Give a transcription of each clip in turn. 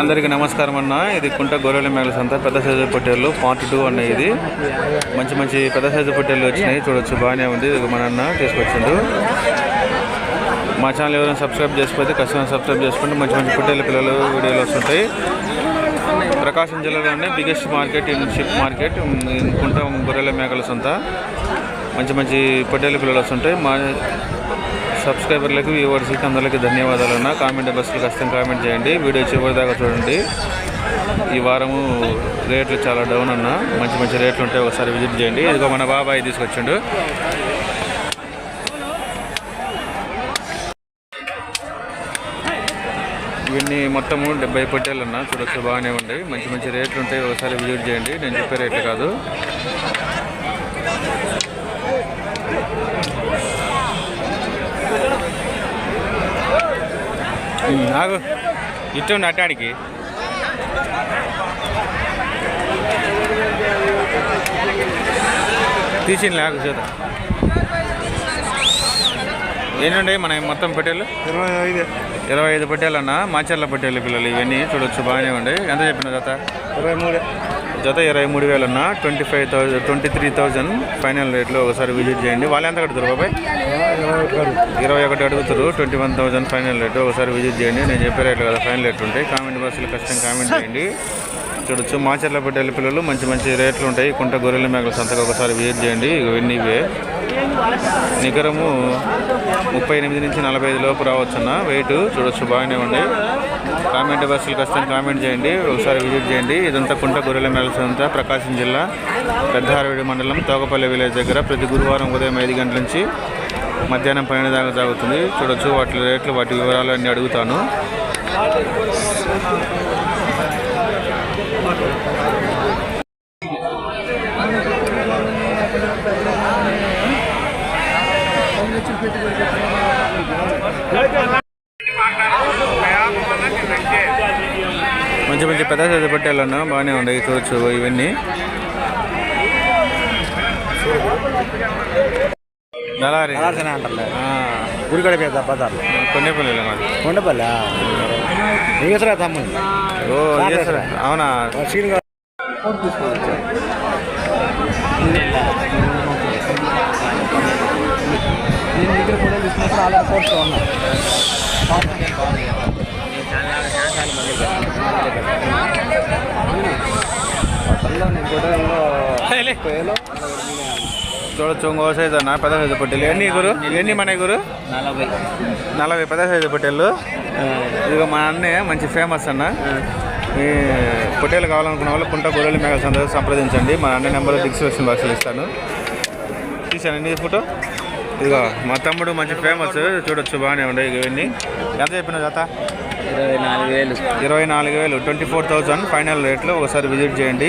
అందరికీ నమస్కారం అన్న. ఇది కుంట గొర్రెల మేకల సంత పెద్ద సైజు పొట్టేళ్ళు పార్ట్ టూ అన్న ఇది. మంచి మంచి పెద్ద సైజు పొట్టేళ్ళు వచ్చినాయి చూడొచ్చు బాగానే ఉంది. ఇది మన అన్న తీసుకొచ్చిండు. మా ఛానల్ ఎవరైనా సబ్స్క్రైబ్ చేసుకోతే ఖచ్చితంగా సబ్స్క్రైబ్ చేసుకుంటే మంచి మంచి పొట్టేళ్ళ పిల్లలు వీడియోలు వస్తుంటాయి. ప్రకాశం జిల్లాలోనే biggest market in sheep market కుంట గొర్రెల మేకల సంత. మంచి మంచి పొట్టేళ్ళ పిల్లలు వస్తుంటాయి మా సబ్స్క్రైబర్లకు వ్యూవర్స్కి అందరికీ ధన్యవాదాలు అన్న. కామెంట్ బస్సులు కష్టం కామెంట్ చేయండి. వీడియో చివరిదాకా చూడండి. ఈ వారము రేట్లు చాలా డౌన్ అన్న. మంచి మంచి రేట్లు ఉంటాయి ఒకసారి విజిట్ చేయండి. ఇదిగో మన బాబాయ్ తీసుకొచ్చిండు. ఇవన్నీ మొత్తము డెబ్బై పొట్టేలు అన్న. చూడొచ్చు బాగానే ఉన్నాయి మంచి మంచి రేట్లు ఉంటాయి ఒకసారి విజిట్ చేయండి. నేను చెప్పే రేట్లు కాదు. నాకు ఇటు నట్టానికి తీసింది లేకు చేత. ఏంటండి మన మొత్తం పెట్టేలు? ఇరవై ఐదు. ఇరవై ఐదు పట్టేలన్న మాచర్ల పట్టేలు పిల్లలు ఇవన్నీ చూడొచ్చు బాగానే ఉండే. ఎంత చెప్పిన జత ఇరవై మూడు. జత ఇరవై మూడు వేలు అన్న twenty five thousand twenty three thousand final రేట్లో ఒకసారి విజిట్ చేయండి. వాళ్ళు ఎంత కడుతారు బాబాయ్? ఇరవై ఒకటి అడుగుతారు twenty one thousand final rate ఒకసారి విజిట్ చేయండి. నేను చెప్పే రేట్లు కదా ఫైనల్ రేట్లు ఉంటాయి. కామెంట్ బాక్స్లో ఖచ్చితంగా కామెంట్ చేయండి. చూడొచ్చు. మాచర్ల పట్టేల పిల్లలు మంచి మంచి రేట్లు ఉంటాయి. కుంట గొర్రెల మేకల సంతకు ఒకసారి విజిట్ చేయండి. ఇవన్నీ ఇవే. నికరము ముప్పై ఎనిమిది నుంచి నలభై ఐదు లోపు రావచ్చున్న. వెయిట్ చూడొచ్చు బాగానే ఉంది. కామెంట్ బస్సులు కష్టం కామెంట్ చేయండి ఒకసారి విజిట్ చేయండి. ఇదంతా కుంట గొర్రెల మేళ ప్రకాశం జిల్లా పెద్దారవేడి మండలం తోకపల్లి విలేజ్ దగ్గర ప్రతి గురువారం ఉదయం ఐదు గంటల నుంచి మధ్యాహ్నం పన్నెండు దాకా సాగుతుంది. చూడొచ్చు వాటి రేట్లు వాటి వివరాలు అన్నీ అడుగుతాను. మంచి మంచి పెద్ద సైజు పట్టేళ్ళను బాగానే ఉన్నాయి చూడొచ్చు ఇవన్నీ. దళారి అలాసన అంటారు ఆ, గుడికడ పేద కొన్నేపల్లిలో మాది. కొండపల్లి నీగసరా తమ్ముడు ఓ. అవునా? సీన్ నేను దగ్గర కూడా తీసుకున్నప్పుడు ఆల్రెడీ కోర్సు ఉన్నా. చూడొచ్చు ఇంకో సైజు అన్న పెద్ద సైజు పట్టేలు ఎన్ని గురు? ఎన్ని మన గురు? నలభై. నలభై పెద్ద సైజు పట్టేళ్ళు ఇదిగో మా అన్నయ్య మంచి ఫేమస్ అన్న. ఈ పొట్టేలు కావాలనుకున్న వాళ్ళు కుంట గొర్రెల మేఘాల సంప్రదించండి. మా అన్న నెంబర్ డిస్క్రిప్షన్ బాక్స్లో ఇస్తాను. తీసానండి ఈ ఫోటో? ఇదిగో మా తమ్ముడు మంచి ఫేమస్ చూడొచ్చు బాగానే ఉండే ఇవన్నీ ఎంత చెప్పిన జత? ఇరవై నాలుగు వేలు. ఇరవై నాలుగు వేలు ట్వంటీ ఫోర్ థౌజండ్ ఫైనల్ రేట్లు ఒకసారి విజిట్ చేయండి.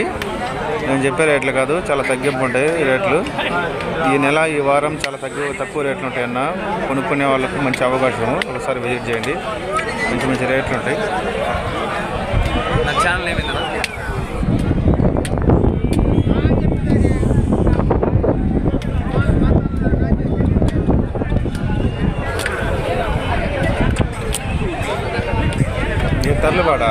నేను చెప్పే రేట్లు కాదు చాలా తగ్గింపు ఉంటాయి రేట్లు ఈ నెల ఈ వారం చాలా తక్కువ తక్కువ రేట్లు ఉంటాయన్న కొనుక్కునే వాళ్ళకు మంచి అవకాశం ఒకసారి విజిట్ చేయండి. మంచి మంచి రేట్లు ఉంటాయి. నా ఛానల్ ఏమైందా? ఈ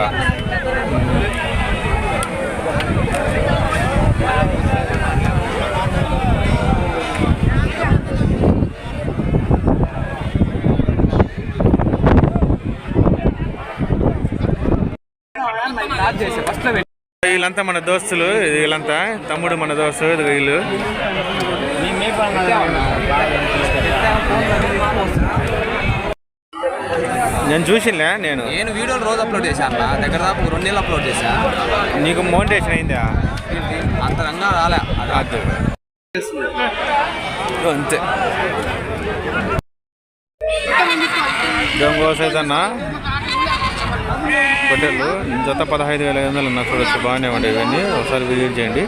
వీళ్ళంతా మన దోస్తులు వీళ్ళంతా తమ్ముడు మన దోస్తు వీళ్ళు. నేను చూసిలే నేను. నేను వీడియోలు రోజు అప్లోడ్ చేశాను అన్న దగ్గర దాకా రెండు నెలలు అప్లోడ్ చేశా. నీకు మోటివేషన్ అయిందా? అంత రంగా రాలే. అది అంతే. దొంగ సైజ్ అన్న? పొట్టేళ్ళు జత పదహైదు వేల ఐదు వందలు ఉన్నా చూడొచ్చు. బాగానే ఉండేవి ఇవన్నీ. ఒకసారి విజిట్ చేయండి.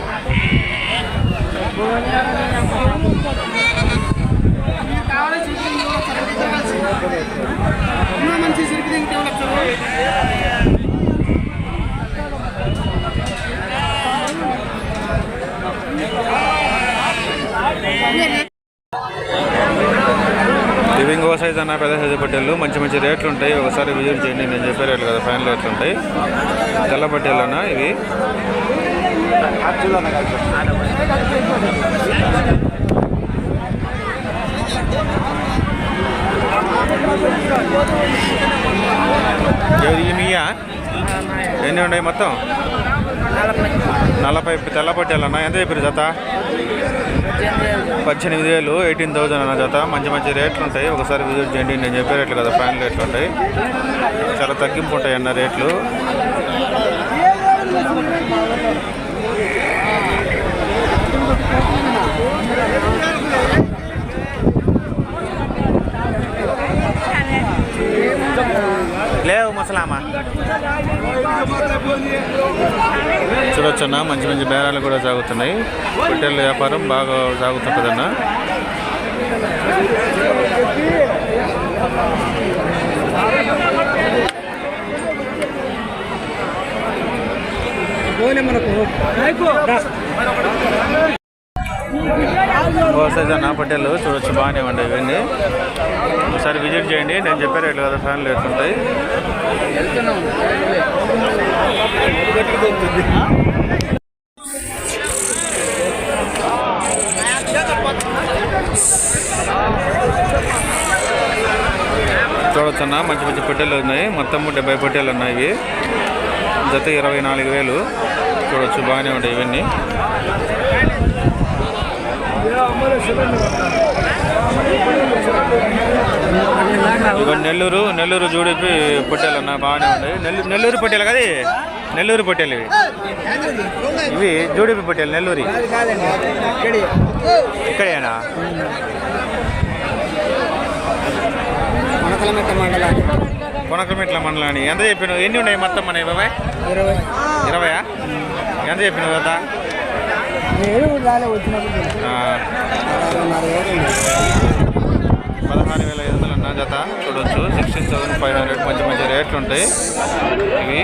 ఇవి ఇంకో సైజ్ అన్న పెద్ద సైజు పట్టేళ్ళు మంచి మంచి రేట్లు ఉంటాయి. ఒకసారి విజిట్ చేయండి. నేను చెప్పే రేట్లు కదా. ఫైనల్ రేట్లు ఉంటాయి. తెల్ల పట్టేళ్ళు అన్న ఇవి ఏది ఈ మీయా ఎన్ని ఉన్నాయి మొత్తం? నలభై తెల్ల పట్టేళ్ళు అన్న ఎంత చెప్పారు జత? పద్దెనిమిది వేలు ఎయిటీన్ థౌజండ్ అన్న జత. మంచి మంచి రేట్లు ఉంటాయి. ఒకసారి విజిట్ చేయండి. నేను చెప్పే రేట్లు కదా ఫ్యాన్ రేట్లు ఉంటాయి. చాలా తగ్గింపు ఉంటాయి అన్న రేట్లు. ముసలామా చూడొచ్చన్న మంచి మంచి బేరాలు కూడా సాగుతున్నాయి. హోటల్ వ్యాపారం బాగా సాగుతుంటుందన్న. సైజ్ అన్న పట్టేలు చూడొచ్చు బాగానే ఉండే ఇవన్నీ. ఒకసారి విజిట్ చేయండి నేను చెప్పే రేట్లు కదా ఫ్యాన్లు ఎట్లుంటాయి. చూడొచ్చు చూడొచ్చన్న మంచి మంచి పొట్టేలు ఉన్నాయి. మొత్తం డెబ్బై పొట్టేలు ఉన్నాయి ఇవి. జత ఇరవై నాలుగు వేలు. చూడొచ్చు బాగానే ఉంటాయి ఇవన్నీ. ఇక నెల్లూరు నెల్లూరు జూడిపి పొట్టేలు అన్న బాగానే ఉన్నాయి నెల్లూరు నెల్లూరు పొట్టేలు కదా? నెల్లూరు పొట్టేలు ఇవి. ఇవి జూడిపి పొట్టేలు నెల్లూరి. ఇక్కడేనా? మనకలమెట్ట మండలాన్ని ఎంత చెప్పినావు? ఎన్ని ఉన్నాయి మొత్తం మన ఇరవై ఇరవై. ఇరవయా? ఎంత చెప్పినావు కదా పదహారు వేల ఐదు వందలు అన్న జత. చూడొచ్చు. సిక్స్టీన్ థౌసండ్ ఫైవ్ హండ్రెడ్ మంచి మంచి రేట్లు ఉంటాయి. ఇవి.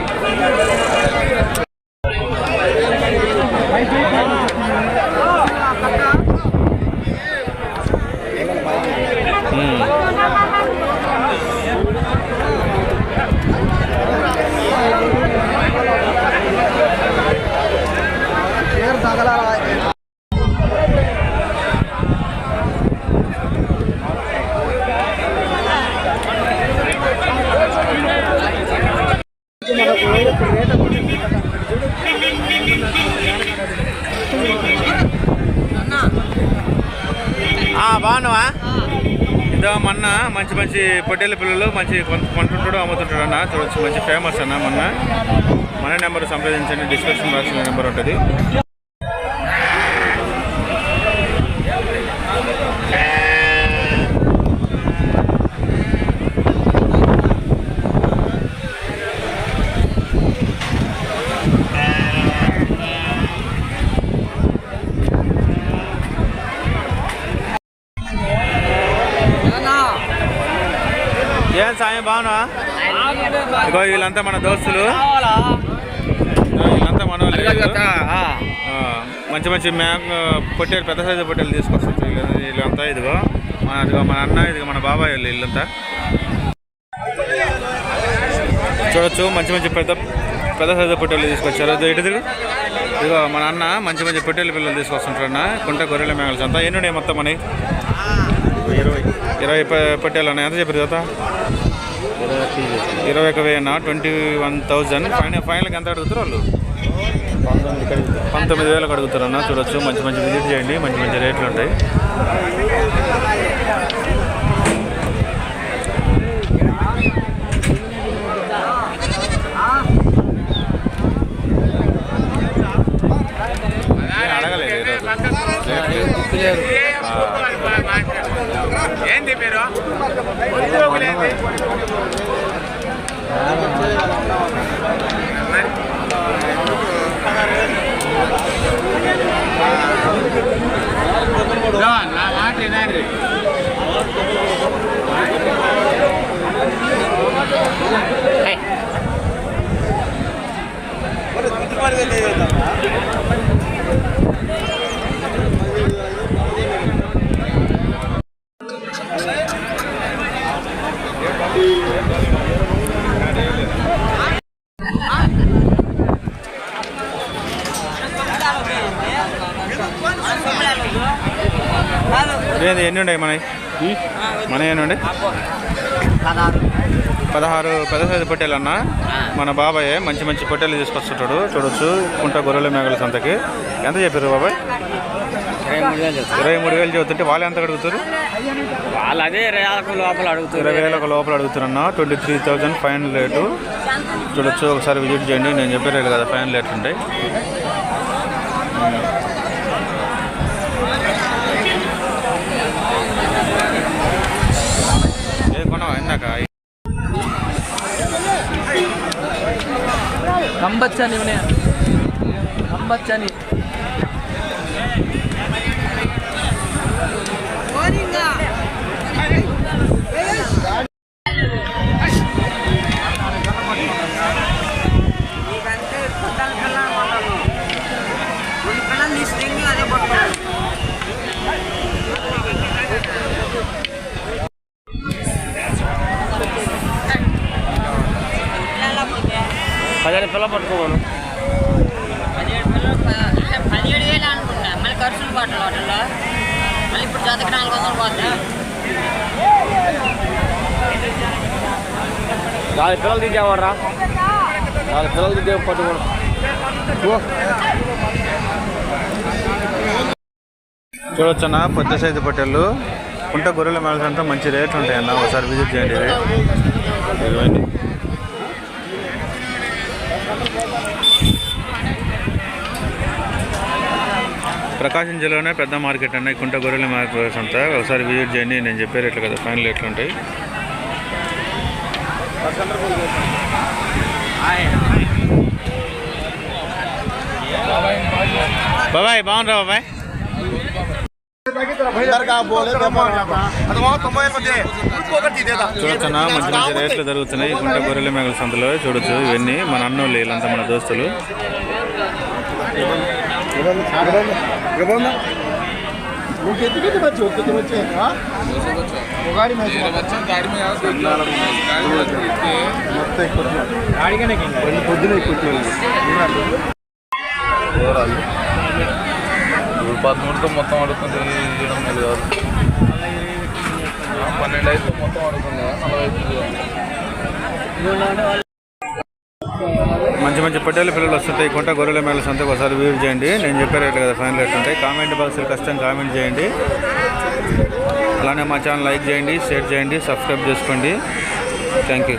బాగున్నావా? ఇదో మొన్న మంచి మంచి పొట్టేళ్ళ పిల్లలు మంచి కొంటుంటాడు అమ్ముతుంటాడు అన్న. చూడొచ్చు మంచి ఫేమస్ అన్న మొన్న. మన నెంబర్ సంప్రదించండి డిస్క్రిప్షన్ బాక్స్ నెంబర్ ఉంటుంది. వీళ్ళంతా మన దోస్తులు. వీళ్ళంతా మన మంచి మంచి మ్యామ్ పొట్టేలు పెద్ద సైజు పొట్టేలు తీసుకొస్తారు వీళ్ళు వీళ్ళంతా ఇదిగో మన ఇదిగో మన అన్న ఇదిగో మన బాబాయ్ వాళ్ళు వీళ్ళంతా. చూడొచ్చు మంచి మంచి పెద్ద పెద్ద సైజు పొట్టేలు తీసుకొచ్చారు. ఇటు తిరుగు. ఇదిగో మన అన్న మంచి మంచి పొట్టేలు పిల్లలు తీసుకొస్తుంటారు అన్న. కుంట గొర్రెల మేకలు అంతా ఎన్ని ఉన్నాయి మొత్తం మనకి ఇరవై. ఇరవై పొట్టేలు ఉన్నాయి ఎంత చెప్పారు కదా ఇరవై ఒక వేయన ట్వంటీ వన్ థౌజండ్ ఫైనల్ ఫైనల్కి ఎంత అడుగుతారు వాళ్ళు? పంతొమ్మిది వేలకు అడుగుతారు అన్న చూడొచ్చు. మంచి మంచి విజిట్ చేయండి. మంచి మంచి రేట్లు ఉంటాయి. నేను అడగలేదు ఈరోజు. రేట్లు. ఆ. నా మాట వినండి ఏంది ఎన్ని ఉన్నాయి మనవి మన ఉండే పదహారు సైజు పొట్టేలు అన్న. మన బాబాయ్ మంచి మంచి పొట్టేలు తీసుకొస్తుంటాడు. చూడొచ్చు. కుంట గొర్రెల మేకల సంతకి. ఎంత చెప్పారు బాబాయ్? ఇరవై మూడు వేలు ఇరవై చెబుతుంటే వాళ్ళు ఎంత అడుగుతారు? వాళ్ళు అదే రేలకు లోపల అడుగుతారు. ఇరవై వేలకు లోపల అడుగుతున్నా twenty three thousand final rate. చూడొచ్చు. ఒకసారి విజిట్ చేయండి. నేను చెప్పే రేటు కదా ఫైనల్ రేట్ ఉంటాయి. અંબચ્ચાની ઉને અંબચ્ચાની నాలుగు పిల్లలు దిద్దామరా నాలుగు పిల్లలు దిద్దే పట్టుకోను చూడొచ్చన్న పెద్ద సైజు పొట్టేళ్ళు. కుంట గొర్రెల మేళస్ అంతా మంచి రేట్లు ఉంటాయన్న. ఒకసారి విజిట్ చేయండి. ప్రకాశం జిల్లాలోనే పెద్ద మార్కెట్ అన్న ఈ కుంట గొర్రెల మార్కెట్ అంతా ఒకసారి విజిట్ చేయండి నేను చెప్పే రేట్లు కదా ఫైనల్ రేట్లు ఉంటాయి. బాబాయ్ బాగుండ్రా బాబాయ్? చూడొచ్చన్నా మంచి మంచి రేట్లు జరుగుతున్నాయి. గుంట గొర్రెల మేకల సంతలో చూడొచ్చు ఇవన్నీ మన అన్నోళ్ళు వీళ్ళంతా మన దోస్తులు. పదమూడుతో మొత్తం అడుగుతుంది. లేదు కాదు పన్నెండు అయితే మొత్తం ఆడుతుంది నలభై ఐదు మంచి మంచి పొట్టేళ్ళ పిల్లలు వస్తుంటాయి. కొంట గొర్రెల మేళ సంతకు ఒకసారి విజిట్ చేయండి. నేను చెప్పే రేట్లు కదా ఫైనల్ రేట్ ఉంటాయి. కామెంట్ బాక్స్లో కష్టం కామెంట్ చేయండి. అలానే మా ఛానల్ లైక్ చేయండి షేర్ చేయండి సబ్స్క్రైబ్ చేసుకోండి. Thank you